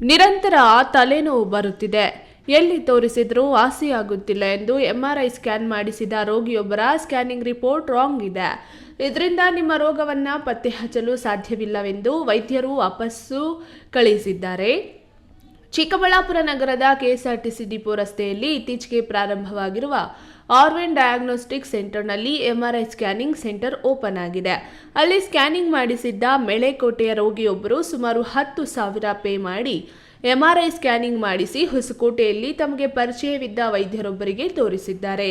ನಿರಂತರ ತಲೆನೋವು ಬರುತ್ತಿದೆ. ಎಲ್ಲಿ ತೋರಿಸಿದ್ರೂ ವಾಸಿಯಾಗುತ್ತಿಲ್ಲ ಎಂದು ಎಂಆರ್ಐ ಸ್ಕ್ಯಾನ್ ಮಾಡಿಸಿದ ರೋಗಿಯೊಬ್ಬರ ಸ್ಕ್ಯಾನಿಂಗ್ ರಿಪೋರ್ಟ್ ರಾಂಗ್ ಇದೆ. ಇದರಿಂದ ನಿಮ್ಮ ರೋಗವನ್ನು ಪತ್ತೆ ಹಚ್ಚಲು ಸಾಧ್ಯವಿಲ್ಲವೆಂದು ವೈದ್ಯರು ವಾಪಸ್ಸು ಕಳುಹಿಸಿದ್ದಾರೆ. ಚಿಕ್ಕಬಳ್ಳಾಪುರ ನಗರದ ಕೆಎಸ್ಆರ್ಟಿಸಿ ಡಿಪೋ ರಸ್ತೆಯಲ್ಲಿ ಇತ್ತೀಚೆಗೆ ಪ್ರಾರಂಭವಾಗಿರುವ ಆರ್ವೆನ್ ಡಯಾಗ್ನೋಸ್ಟಿಕ್ ಸೆಂಟರ್ನಲ್ಲಿ ಎಂಆರ್ಐ ಸ್ಕ್ಯಾನಿಂಗ್ ಸೆಂಟರ್ ಓಪನ್ ಆಗಿದೆ. ಅಲ್ಲಿ ಸ್ಕ್ಯಾನಿಂಗ್ ಮಾಡಿಸಿದ್ದ ಮೆಳೆಕೋಟೆಯ ರೋಗಿಯೊಬ್ಬರು ಸುಮಾರು ಹತ್ತು ಸಾವಿರ ಪೇ ಮಾಡಿ ಎಂಆರ್ಐ ಸ್ಕ್ಯಾನಿಂಗ್ ಮಾಡಿಸಿ ಹೊಸಕೋಟೆಯಲ್ಲಿ ತಮಗೆ ಪರಿಚಯವಿದ್ದ ವೈದ್ಯರೊಬ್ಬರಿಗೆ ತೋರಿಸಿದ್ದಾರೆ.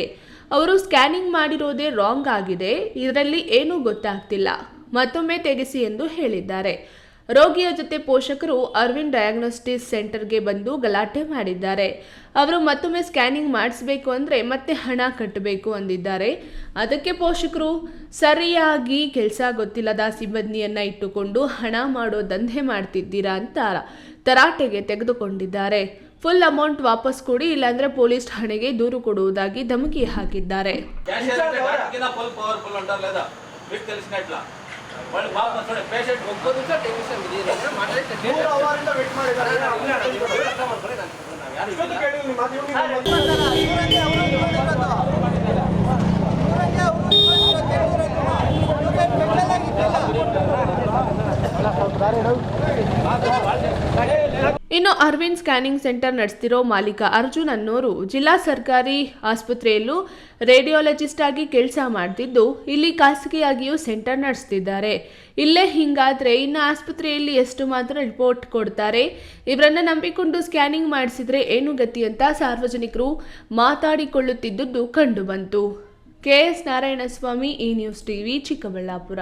ಅವರು ಸ್ಕ್ಯಾನಿಂಗ್ ಮಾಡಿರೋದೇ ರಾಂಗ್ ಆಗಿದೆ. ಇದರಲ್ಲಿ ಏನೂ ಗೊತ್ತಾಗ್ತಿಲ್ಲ. ಮತ್ತೊಮ್ಮೆ ತೆಗೆಸಿ ಎಂದು ಹೇಳಿದ್ದಾರೆ. ರೋಗಿಯ ಜೊತೆ ಪೋಷಕರು ಅರವಿಂದ್ ಡಯಾಗ್ನೋಸ್ಟಿಕ್ ಸೆಂಟರ್ಗೆ ಬಂದು ಗಲಾಟೆ ಮಾಡಿದ್ದಾರೆ. ಅವರು ಮತ್ತೊಮ್ಮೆ ಸ್ಕ್ಯಾನಿಂಗ್ ಮಾಡಿಸಬೇಕು ಅಂದರೆ ಮತ್ತೆ ಹಣ ಕಟ್ಟಬೇಕು ಅಂದಿದ್ದಾರೆ. ಅದಕ್ಕೆ ಪೋಷಕರು, ಸರಿಯಾಗಿ ಕೆಲಸ ಗೊತ್ತಿಲ್ಲದ ಸಿಬ್ಬಂದಿಯನ್ನು ಇಟ್ಟುಕೊಂಡು ಹಣ ಮಾಡೋ ದಂಧೆ ಮಾಡ್ತಿದ್ದೀರಾ ಅಂತ ತರಾಟೆಗೆ ತೆಗೆದುಕೊಂಡಿದ್ದಾರೆ. ಫುಲ್ ಅಮೌಂಟ್ ವಾಪಸ್ ಕೊಡಿ, ಇಲ್ಲಾಂದ್ರೆ ಪೊಲೀಸ್ ಠಾಣೆಗೆ ದೂರು ಕೊಡುವುದಾಗಿ ಧಮಕಿ ಹಾಕಿದ್ದಾರೆ. క్యాషియర్ అంటే డాక్టర్కినా ఫుల్ పవర్ఫుల్ అంటారు లేదా మీకు తెలిసినట్లా వాళ్ళు పాపం చూడండి పేషెంట్ ಒಬ್ಬ ನಿಮಿಷ ಟೆಕ್ನಿಷಿಯನ್ ಇದೆ ಮಾತಾಡಿ ಮೂರು ಅವರಿಂದ ವೇಟ್ ಮಾಡಿದ್ದಾರೆ ಇಷ್ಟೊತ್ತು ಕೇಳಿ ಇನ್ನು ಅರವಿಂದ್ ಸ್ಕ್ಯಾನಿಂಗ್ ಸೆಂಟರ್ ನಡೆಸ್ತಿರೋ ಮಾಲೀಕ ಅರ್ಜುನ್ ಅನ್ನೋರು ಜಿಲ್ಲಾ ಸರ್ಕಾರಿ ಆಸ್ಪತ್ರೆಯಲ್ಲೂ ರೇಡಿಯಾಲಜಿಸ್ಟ್ ಆಗಿ ಕೆಲಸ ಮಾಡ್ತಿದ್ದು ಇಲ್ಲಿ ಖಾಸಗಿಯಾಗಿಯೂ ಸೆಂಟರ್ ನಡೆಸ್ತಿದ್ದಾರೆ. ಇಲ್ಲೇ ಹಿಂಗಾದ್ರೆ ಇನ್ನು ಆಸ್ಪತ್ರೆಯಲ್ಲಿ ಎಷ್ಟು ಮಾತ್ರ ರಿಪೋರ್ಟ್ ಕೊಡ್ತಾರೆ? ಇವರನ್ನ ನಂಬಿಕೊಂಡು ಸ್ಕ್ಯಾನಿಂಗ್ ಮಾಡಿಸಿದ್ರೆ ಏನು ಗತಿ ಅಂತ ಸಾರ್ವಜನಿಕರು ಮಾತಾಡಿಕೊಳ್ಳುತ್ತಿದ್ದುದು ಕಂಡುಬಂತು ಕೆಎಸ್ ನಾರಾಯಣಸ್ವಾಮಿ, ಈ ನ್ಯೂಸ್ ಟಿವಿ ಚಿಕ್ಕಬಳ್ಳಾಪುರ.